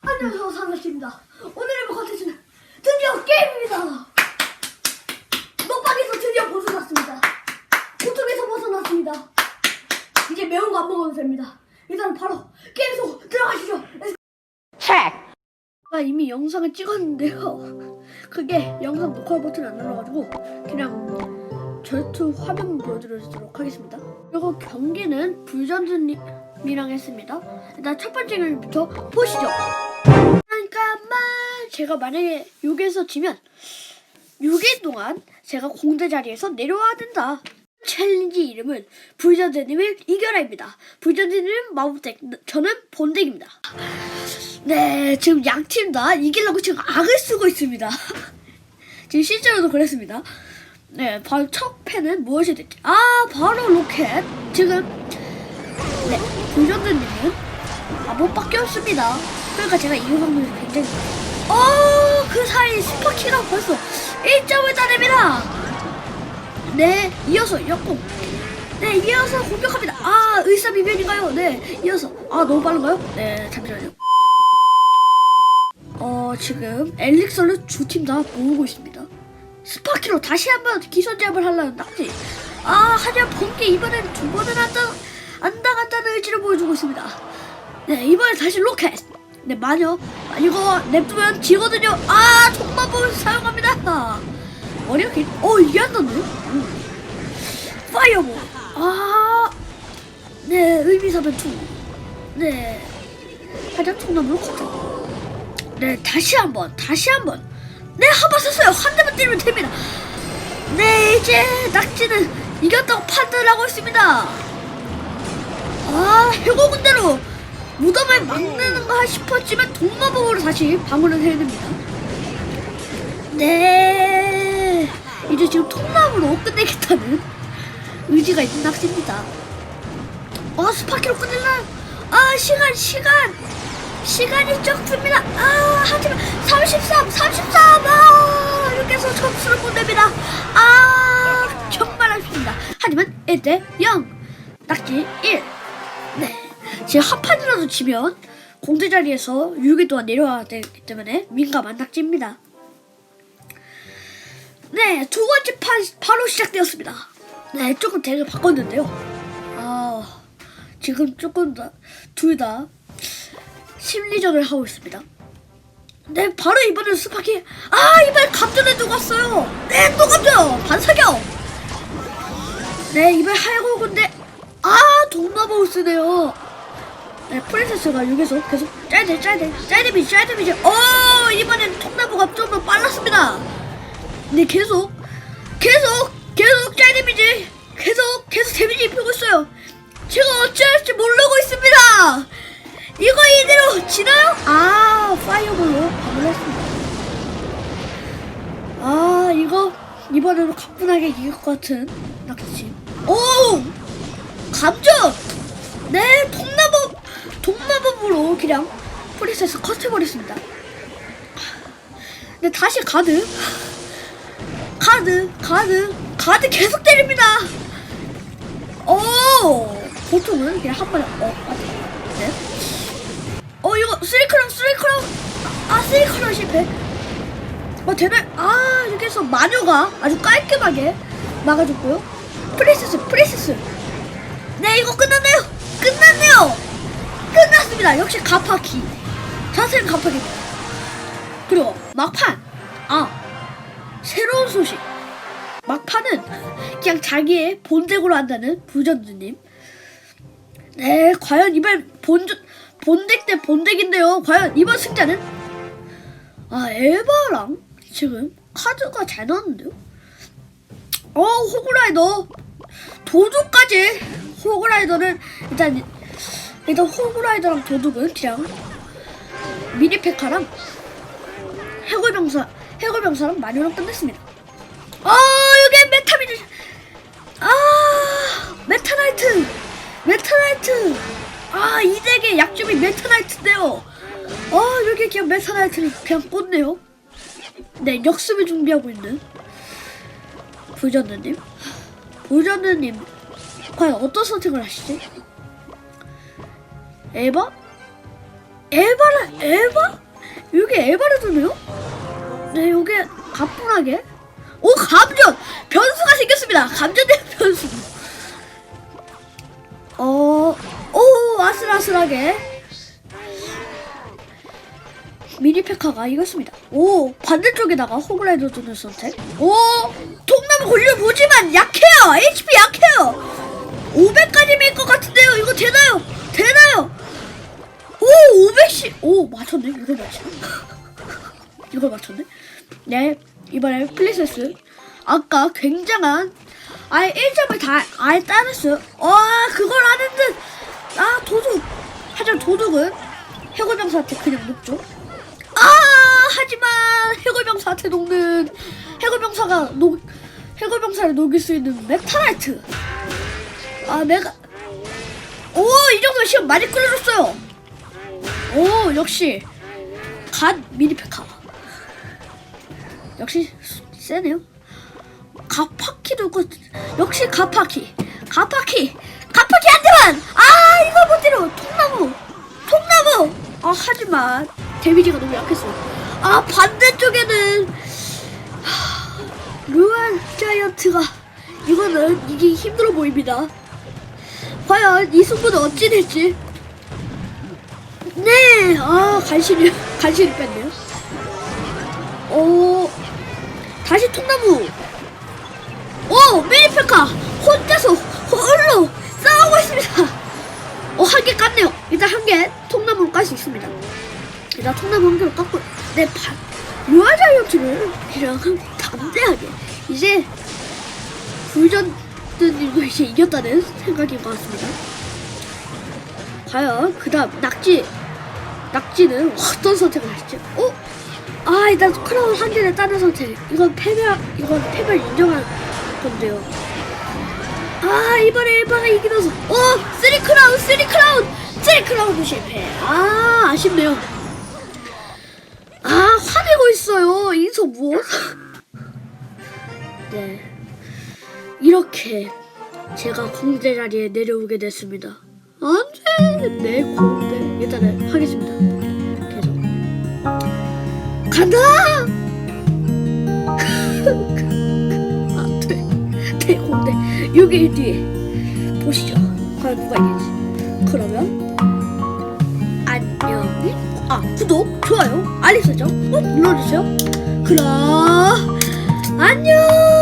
안녕하세요 상가씨입니다. 오늘의 뭐 컨텐츠는 드디어 게임입니다. 먹방에서 드디어 벗어났습니다. 고통에서 벗어났습니다. 이제 매운 거 안 먹어도 됩니다. 일단 바로 게임 속 들어가시죠. 아, 이미 영상을 찍었는데요 그게 영상 녹화 버튼 안 눌러가지고 그냥 전투 화면 보여드리도록 하겠습니다 그리고 경기는 불전주님이랑 했습니다 일단 첫 번째 경기부터 보시죠 잠깐만 제가 만약에 여기에서 지면 6일 동안 제가 공대 자리에서 내려와야 된다. 챌린지 이름은 불전대님을 이겨라입니다. 불전대님은 마법덱, 저는 본덱입니다. 네, 지금 양 팀 다 이기려고 지금 악을 쓰고 있습니다. 지금 실제로도 그랬습니다. 네, 바로 첫 패는 무엇이 될지. 아, 바로 로켓. 지금, 네, 불전대님은 마법밖에 없습니다. 그러니까 제가 이길 확률이 굉장히. 어, 그 사이 스파키가 벌써 1점을 따냅니다. 네, 이어서 역공. 네, 이어서 공격합니다. 아, 의사비변인가요? 네, 이어서. 아, 너무 빠른가요? 네, 잠시만요. 어, 지금 엘릭서를 두 팀 다 모으고 있습니다. 스파키로 다시 한번 기선제압을 하려는 딱지. 아, 하지만 번개 이번엔 두 번은 안, 당, 안 당한다는 의지를 보여주고 있습니다. 네, 이번엔 다시 로켓. 네, 마녀. 아, 이거 냅두면 지거든요. 아, 정마법을 사용합니다. 머리가 길, 어, 이게 안 닿네? 음. 파이어볼. 아, 네, 의미사변 투. 네, 하장 통나무로 커져. 네, 다시 한 번, 다시 한 번. 네, 한 번 썼어요. 한 대만 때리면 됩니다. 네, 이제 낙지는 이겼다고 판단하고 있습니다. 아, 해고 군대로 무덤을 막는가 싶었지만 동마법으로 다시 방어를 해냅니다. 네, 이제 지금 통나무로 끝내겠다는 의지가 있는 낚시입니다. 어, 스파키로 끝낼라. 아, 시간, 시간. 시간이 적습니다. 아, 하지만 33, 33. 아, 이렇게 해서 점수를 못 냅니다. 아, 정말 아쉽습니다. 하지만 1대 0. 낙지 1. 네. 지금 한 판이라도 지면 공대 자리에서 6일 동안 내려와야 되기 때문에 민감한 낙지입니다. 네, 두 번째 판 바로 시작되었습니다. 네, 조금 덱을 바꿨는데요. 아, 지금 조금 다, 둘다 심리전을 하고 있습니다. 네, 바로 이번엔 스파키. 아, 이번엔 감전에 누가 왔어요. 네, 또 감전! 반사격! 네, 이번엔 하이골군데. 아, 동마법을 쓰네요. 네, 프린세스가 여기서 계속 짤대, 짤대, 짤데미지, 짤데미지. 어, 이번엔 통나무가 좀 더 빨랐습니다. 네, 계속, 계속, 계속 짤데미지. 계속, 계속 데미지 입히고 있어요. 제가 어찌 할지 모르고 있습니다. 이거 이대로 지나요? 아, 파이어볼로 방을 했습니다. 아, 이거 이번에도 가뿐하게 이길 것 같은 낚시. 오! 감전! 네, 통마법, 동마법으로 그냥 프리세스 컷해버렸습니다. 네, 다시 가드. 가드, 가드, 가드 계속 때립니다. 오! 보통은 그냥 한 번에, 어, 맞아. 실패 어 되네 아 이렇게 해서 마녀가 아주 깔끔하게 막아줬고요. 프리세스 프리세스. 네 이거 끝났네요. 끝났네요. 끝났습니다. 역시 가파키. 자세는 가파키입니다 그리고 막판. 아 새로운 소식. 막판은 그냥 자기의 본덱으로 한다는 부전주님. 네, 과연 이번 본주, 본덱 대 본덱인데요. 과연 이번 승자는? 아, 에바랑 지금 카드가 잘 나왔는데요? 어, 호그라이더. 도둑까지. 호그라이더는 일단, 일단 호그라이더랑 도둑은 그냥 미니페카랑 해골병사, 해골병사랑 마녀랑 끝냈습니다. 아, 여기 메타미드. 아, 메타나이트. 메타나이트! 아, 이 덱의 약점이 메타나이트인데요. 아, 여기 그냥 메타나이트를 그냥 꽂네요. 네, 역습을 준비하고 있는 부전드님. 부전드님, 과연 어떤 선택을 하시지? 에바? 에바라, 에바? 여기 에바를 두네요? 네, 여기 가뿐하게. 오, 감전! 변수가 생겼습니다. 감전된 변수. 어, 오, 아슬아슬하게. 미니페카가 이겼습니다. 오, 반대쪽에다가 호그라이더 두는 선택. 오, 통나무 걸려보지만 약해요. HP 약해요. 500까지 밀 것 같은데요. 이거 되나요? 되나요? 오, 500씩. 오, 맞췄네. 이걸 맞추네. 이걸 맞췄네. 네, 이번에 플리세스. 아까 굉장한 아예 1점을 다 아예 따냈어요. 와, 그걸 하는 듯. 아, 도둑. 하지만 도둑은 해골병사한테 그냥 녹죠. 아, 하지만 해골병사한테 녹는 해골병사가 녹 해골병사를 녹일 수 있는 메타라이트. 아, 내가 오, 이 정도 시험 많이 끌어줬어요. 오, 역시 갓 미니페카. 역시 세네요. 가파키도 있고 역시 가파키. 가파키. 가파키 한 대만. 아, 이거 못 때려. 통나무. 통나무. 아, 하지만 데미지가 너무 약했어요. 아, 반대쪽에는 하, 루알 자이언트가 이거는 이기 힘들어 보입니다. 과연 이 승부는 어찌 될지. 네, 아 간신히 간신히 뺐네요. 오, 다시 통나무. 오, 미니페카 혼자서 홀로 싸우고 있습니다. 어, 한 개 깠네요. 일단 한 개 통나무로 깔 수 있습니다. 일단 통나무 한 개로 깠고, 네, 반, 루아 자이언트를 그냥 담대하게 이제 불전드님도 이제 이겼다는 생각인 것 같습니다. 과연 그 다음 낙지 낙지는 어떤 선택을 할지? 어? 아 일단 크라운 한 개를 따는 선택. 이건 패배 이건 패배를 인정할 건데요. 아 이번에 일바가 이기면서 어 쓰리 크라운 쓰리 크라운 쓰리 크라운도 실패. 아 아쉽네요. 아 화내고 있어요 인서 무엇? 네 이렇게 제가 공대 자리에 내려오게 됐습니다. 안돼 내 공대 일단은 하겠습니다. 계속 간다. 안돼 내 공대 여기 뒤에 보시죠. 과연 누가 이길지. 그러면 아 구독, 좋아요, 알림 설정 꼭 눌러주세요. 그럼 안녕.